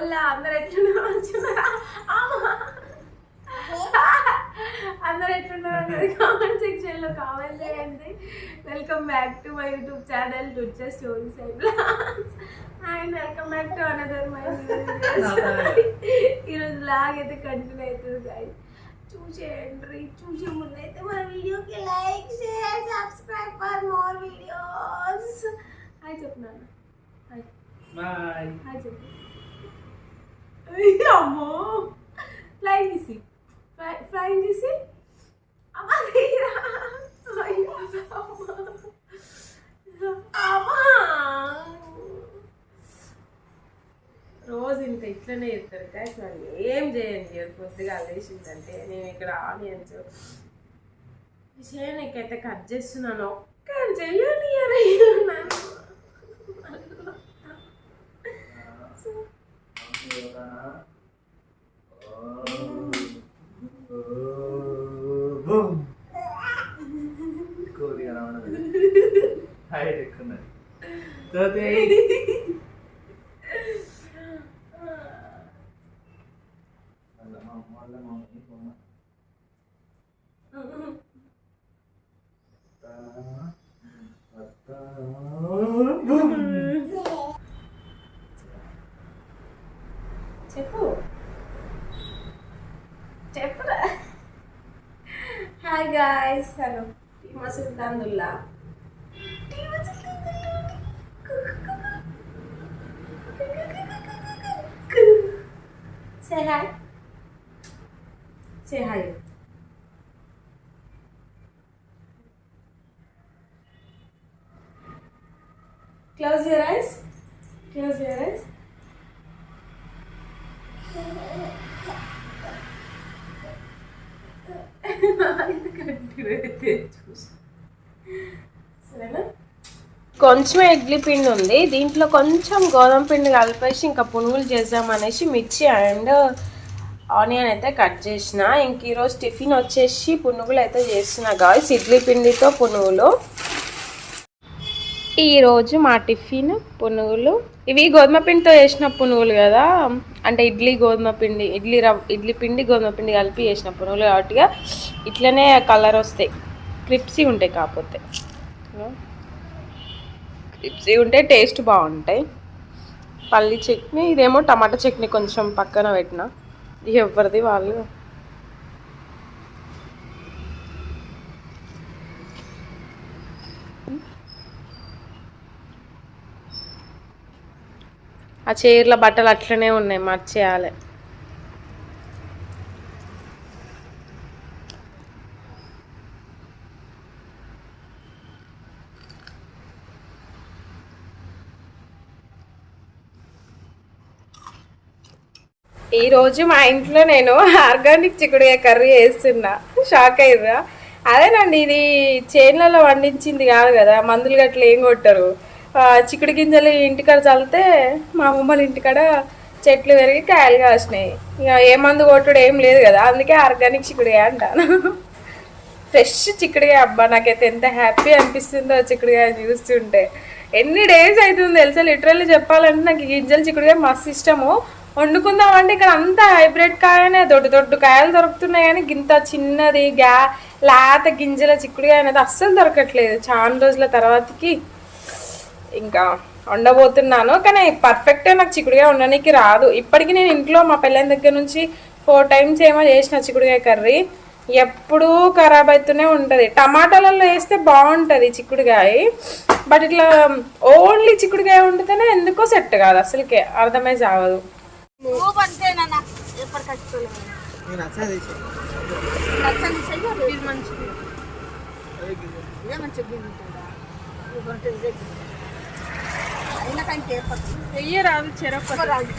ఒళ్ళా అందరు ఎట్లున్నారు. అందరు ఎట్లున్నారు అన్నది కామెంట్ సెక్షన్లో కామెంట్ చేయండి. Welcome back to my YouTube channel టుచ్చే stories and and welcome back to another my ఈరోజు లాగ్ అయితే కంటిన్యూ అవుతుంది guys. చూసేయండి చూసే ముందు అయితే మన వీడియోకి like share subscribe for more videos hi చెప్తున్నాను హాయ్ హాయ్ చెప్పు. అమ్మో ఫ్లైంగ్ తీసి ఫ్లైంగ్ తీసి అమ్మా రోజు ఇంత ఇట్లనే చెప్తారు కాస్ వాళ్ళు ఏం చేయండి కొద్దిగా పొద్దుగా నేను ఇక్కడ ఆనియన్స్ విషయానికైతే కట్ చేస్తున్నాను. ఒక్క చెయ్యని తోతే చెప్పు. చెప్పురా. హాయ్ గాయస్ హలో టీమా సుల్తానుల్లా Say hi. Say hi. Close your eyes. Close your eyes. Sırana. కొంచెం ఇడ్లీ పిండి ఉంది. దీంట్లో కొంచెం గోధుమ పిండి కలిపేసి ఇంకా పునుగులు చేద్దాం అనేసి మిర్చి అండ్ ఆనియన్ అయితే కట్ చేసిన. ఇంక ఈరోజు టిఫిన్ వచ్చేసి పునుగులు అయితే చేస్తున్నా గాయస్. ఇడ్లీ పిండితో పునుగులు. ఈరోజు మా టిఫిన్ పునుగులు. ఇవి గోధుమ పిండితో చేసిన పునుగులు కదా. అంటే ఇడ్లీ గోధుమ పిండి ఇడ్లీ రవ్ ఇడ్లీ పిండి గోధుమ పిండి కలిపి చేసిన పునుగులు కాబట్టిగా ఇట్లనే కలర్ వస్తాయి. క్రిప్సీ ఉంటాయి కాకపోతే. క్రిప్సీ ఉంటే టేస్ట్ బాగుంటాయి. పల్లి చట్నీ ఇదేమో టమాటా చట్నీ కొంచెం పక్కన పెట్టిన. ఎవరిది వాళ్ళు? ఆ చీరల బట్టలు అట్లనే ఉన్నాయి మర్చేయాలి ఈ రోజు మా ఇంట్లో నేను ఆర్గానిక్ చిక్కుడుకాయ కర్రీ వేస్తున్నా షాక్ అయ్యారా అదేనండి ఇది చేన్లలో వండించింది కాదు కదా మందులు గట్ల ఏం కొట్టరు. చిక్కుడు గింజలు ఇంటికాడ చల్లితే మా అమ్మమ్మల ఇంటికాడ చెట్లు పెరిగి కాయలు కాసినాయి. ఇక ఏ మందు కొట్టుడు ఏం లేదు కదా అందుకే ఆర్గానిక్ చిక్కుడుకాయ అంటాను. ఫ్రెష్ చిక్కుడుకాయ అబ్బా నాకైతే ఎంత హ్యాపీ అనిపిస్తుందో చిక్కుడుకాయ చూస్తుంటే. ఎన్ని డేస్ అవుతుంది తెలుసా? లిటరల్లీ చెప్పాలంటే నాకు గింజలు చిక్కుడుకాయ మస్తు ఇష్టము. వండుకుందామంటే ఇక్కడ అంతా హైబ్రిడ్ కాయనే దొడ్డు దొడ్డు కాయలు దొరుకుతున్నాయి కానీ గింత చిన్నది గ్యా లేత గింజల చిక్కుడుకాయ అనేది అస్సలు దొరకట్లేదు. చాలా రోజుల తర్వాతకి ఇంకా వండబోతున్నాను. కానీ పర్ఫెక్ట్గా నాకు చిక్కుడుగా ఉండడానికి రాదు. ఇప్పటికీ నేను ఇంట్లో మా పిల్లల దగ్గర నుంచి ఫోర్ టైమ్స్ ఏమో చేసిన చిక్కుడుకాయ కర్రీ. ఎప్పుడూ ఖరాబ్ అవుతూనే ఉంటుంది. టమాటాలలో వేస్తే బాగుంటుంది చిక్కుడుకాయ. బట్ ఇట్లా ఓన్లీ చిక్కుడుకాయ వండితేనే ఎందుకో సెట్ కాదు. అసలుకే అర్థమై చావదు. చెరొక్క రాదు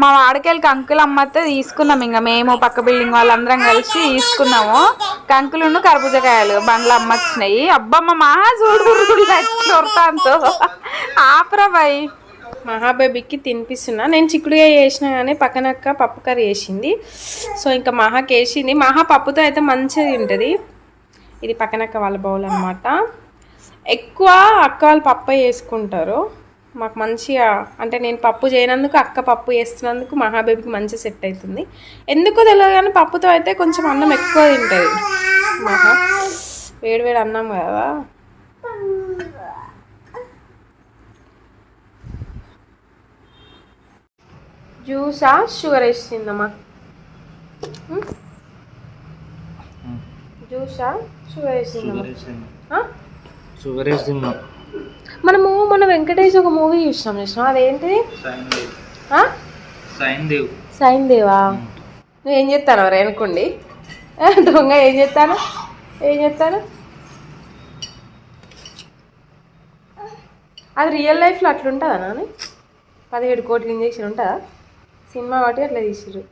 మా వాడికెళ్ళి కంకులు అమ్మతే తీసుకున్నాం. ఇంకా మేము పక్క బిల్డింగ్ వాళ్ళందరం కలిసి తీసుకున్నాము. కంకులును కర్బూజకాయలు బండ్లు అమ్మొచ్చినాయి అబ్బమ్మ మహా చూడు చూడతాంతో ఆపరా మహాబేబీకి తినిపిస్తున్నా. నేను చిక్కుడుగా చేసిన కానీ పక్కనక్క పప్పు కర్రీ వేసింది సో ఇంకా మహాకి వేసింది. మహా పప్పుతో అయితే మంచిగా తింటుంది. ఇది పక్కనక్క వాళ్ళ బౌల్ అనమాట ఎక్కువ అక్క వాళ్ళు పప్ప వేసుకుంటారు మాకు మంచిగా అంటే నేను పప్పు చేయనందుకు అక్క పప్పు వేస్తున్నందుకు మహాబేబీకి మంచిగా సెట్ అవుతుంది. ఎందుకో తెలియదు కానీ పప్పుతో అయితే కొంచెం అన్నం ఎక్కువ తింటుంది. మహా. వేడి వేడి అన్నం కదా. జ్యూసా? షుగర్ వేసిందమ్మా. జ్యూసా? షుగర్ వేసిందమ్మా. షుగర్ వేసింది. ఆ? షుగర్ వేసిందా మనము మన వెంకటేష్ ఒక మూవీ చూసినాం చూసినాం అదేంటిది? సైన్ దేవ్? సైన్ దేవ్ నువ్వు ఏం చెప్తాను మరి అనుకోండి దొంగ ఏం చెప్తాను ఏం చెప్తాను అది రియల్ లైఫ్లో అట్లుంటుందా నాని? పదిహేడు కోట్ల ఇంజెక్షన్ ఉంటుందా? సినిమా బట్టి అట్లా తీసిరు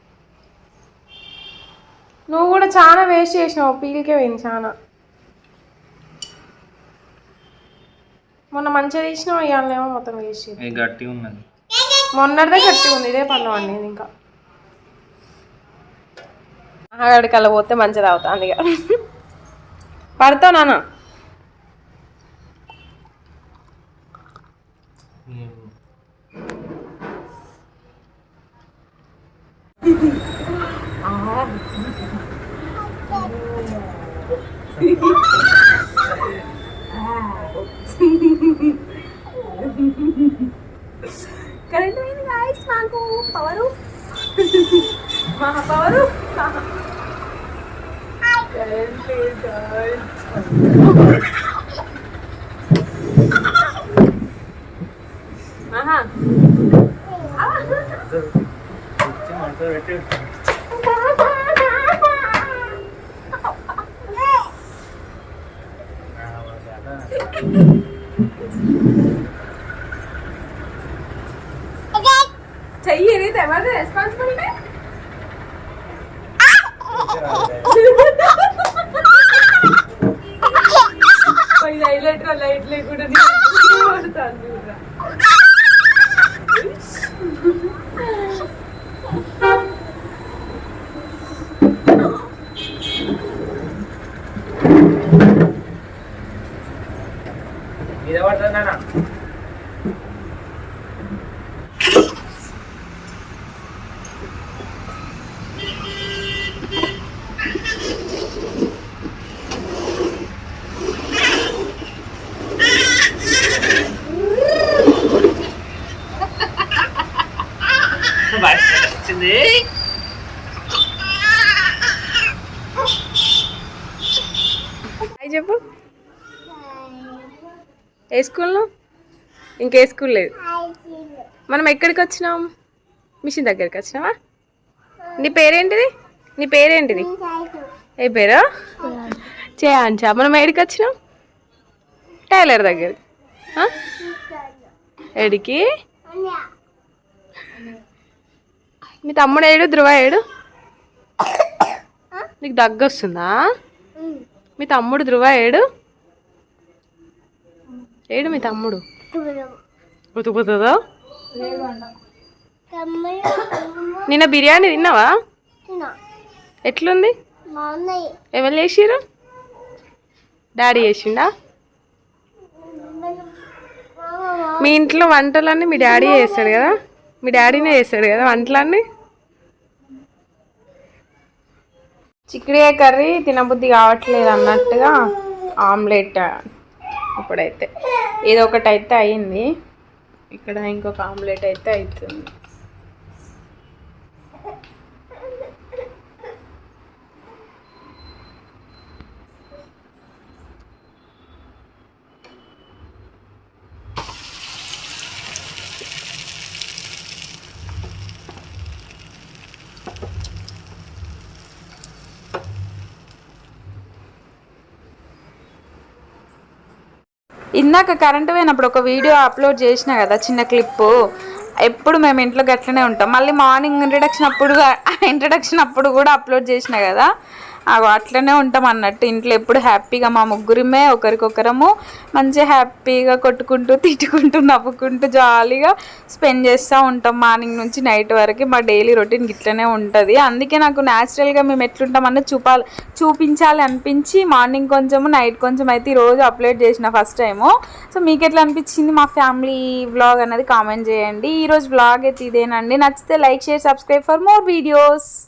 నువ్వు కూడా చాలా వేస్ట్ చేసినావు పీలికే పోయింది చాలా మొన్న మంచిగా తీసినావు ఇవాళనేమో మొత్తం ఇది గట్టిగా ఉన్నది. మొన్నటిదే గట్టి ఉంది ఇదే పన్ను అండి ఇంకా. ఆగడికి అలా పోతే మంచిది అవుతుంది ఇక. పడతావు నాన్న. కరెంట్ పోయింది గాయస్ మాకు పవరు మా పవరు ఆహా చెయ్యి ఇది ఎవరిది? రెస్పాన్సిబిలిటీ హైలైట్ లైట్ లేకుండా హాయ్ చెప్పు? ఏ స్కూల్లో? ఇంకే స్కూల్ లేదు. మనం ఎక్కడికి వచ్చినాం? మిషన్ దగ్గరికి వచ్చినావా? నీ పేరేంటిది? నీ పేరేంటిది? ఏ పేరు? చేయాంచా. మనం ఏడికి వచ్చినాం? టైలర్ దగ్గరికి ఎడికి ఏడికి? మీ తమ్ముడు ఏడు ధృవ ఏడు? నీకు దగ్గొస్తుందా? మీ తమ్ముడు ధృవ ఏడు? ఏడు మీ తమ్ముడు? ఉతుకుతుందో? నిన్న బిర్యానీ తిన్నావా? ఎట్లుంది? ఎవరు చేసిరు డాడీ చేసిండా? మీ ఇంట్లో వంటలన్నీ మీ డాడీ చేస్తాడు కదా? మీ డాడీనే చేస్తాడు కదా వంటలన్నీ? చిక్కుడుకాయ కర్రీ తినబుద్ధి కావట్లేదు అన్నట్టుగా ఆమ్లెట్ ఇప్పుడైతే. ఇది ఒకటి అయితే అయింది. ఇక్కడ ఇంకొక ఆమ్లెట్ అయితే అవుతుంది ఇందాక కరెంట్ పోయినప్పుడు ఒక వీడియో అప్లోడ్ చేసిన కదా చిన్న క్లిప్పు. ఎప్పుడు మేము ఇంట్లో గట్లనే ఉంటాం. మళ్ళీ మార్నింగ్ ఇంట్రడక్షన్ అప్పుడు ఇంట్రడక్షన్ అప్పుడు కూడా అప్లోడ్ చేసిన కదా అట్లనే ఉంటాం అన్నట్టు. ఇంట్లో ఎప్పుడు హ్యాపీగా మా ముగ్గురిమే ఒకరికొకరము మంచిగా హ్యాపీగా కొట్టుకుంటూ తిట్టుకుంటూ నవ్వుకుంటూ జాలీగా స్పెండ్ చేస్తూ ఉంటాం మార్నింగ్ నుంచి నైట్ వరకు. మా డైలీ రొటీన్ ఇట్లనే ఉంటుంది. అందుకే నాకు న్యాచురల్గా మేము ఎట్లుంటామన్నది చూపాలి చూపించాలి అనిపించి మార్నింగ్ కొంచెము నైట్ కొంచెం అయితే ఈరోజు అప్లోడ్ చేసిన ఫస్ట్ టైము. సో మీకు ఎట్లా అనిపించింది మా ఫ్యామిలీ వ్లాగ్ అనేది కామెంట్ చేయండి. ఈరోజు వ్లాగ్ అయితే ఇదేనండి. నచ్చితే like share subscribe for more videos.